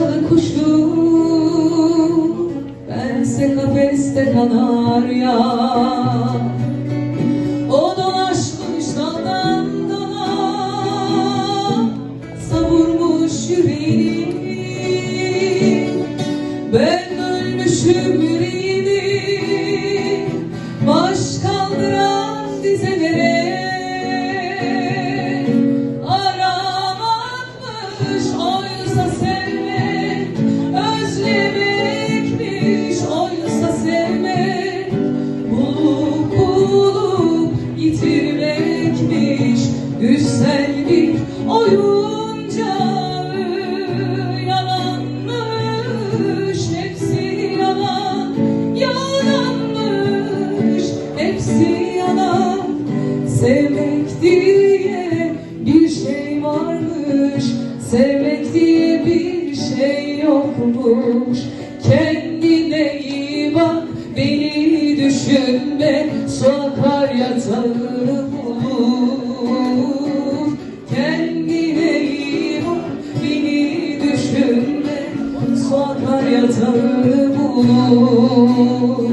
çalı kuşu. Bense kafeste kanarya O bir oyuncağı Yalanmış hepsi yalan Yalanmış hepsi yalan. Sevmek diye bir şey varmış Sevmek diye bir şey yokmuş Su akar yatağını bulur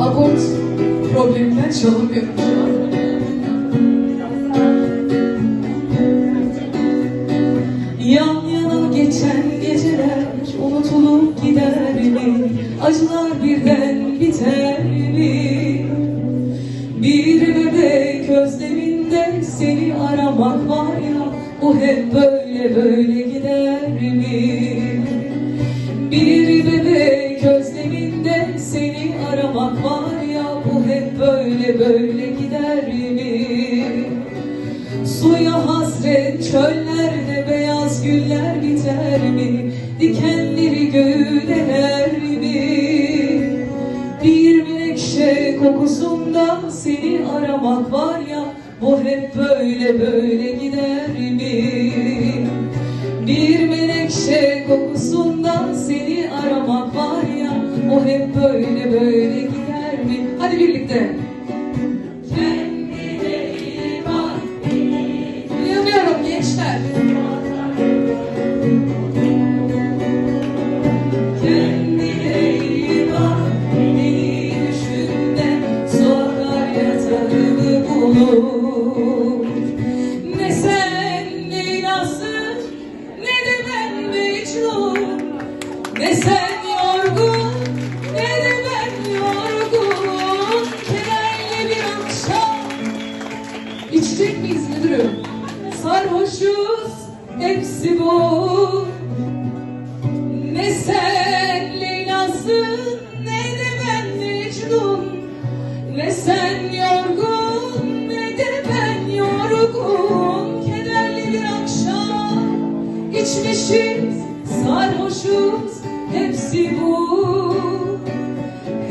Akort probleminden çalınmıyor. Yan yana geçen geceler unutulup gider mi? Acılar birden seni aramak var ya Bu hep böyle böyle gider mi? Bir bebek özleminde seni aramak var ya Bu hep böyle böyle gider mi? Suya hasret çöllerde beyaz güller biter mi? Dikenleri göğüler mi? Bir menekşe kokusunda seni aramak var ya Bu hep böyle böyle gider mi? Bir menekşe kokusunda seni aramak var ya O hep böyle böyle gider mi? Hadi birlikte. Ne sen Leyla'sın ne de ben Mecnun. Ne sen yorgun ne de yorgun. Kederli bir akşam İçecek miyiz müdürüm? Sarhoşuz hepsi bu Ne sen Leyla'sın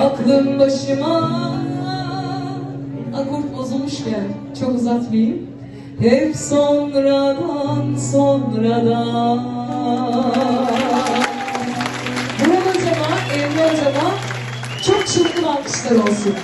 aklım başıma. Akort bozulmuşken çok uzatmayayım. Hep sonradan sonradan. Burhan hocama, Emre hocama çok çılgın alkışlar olsun.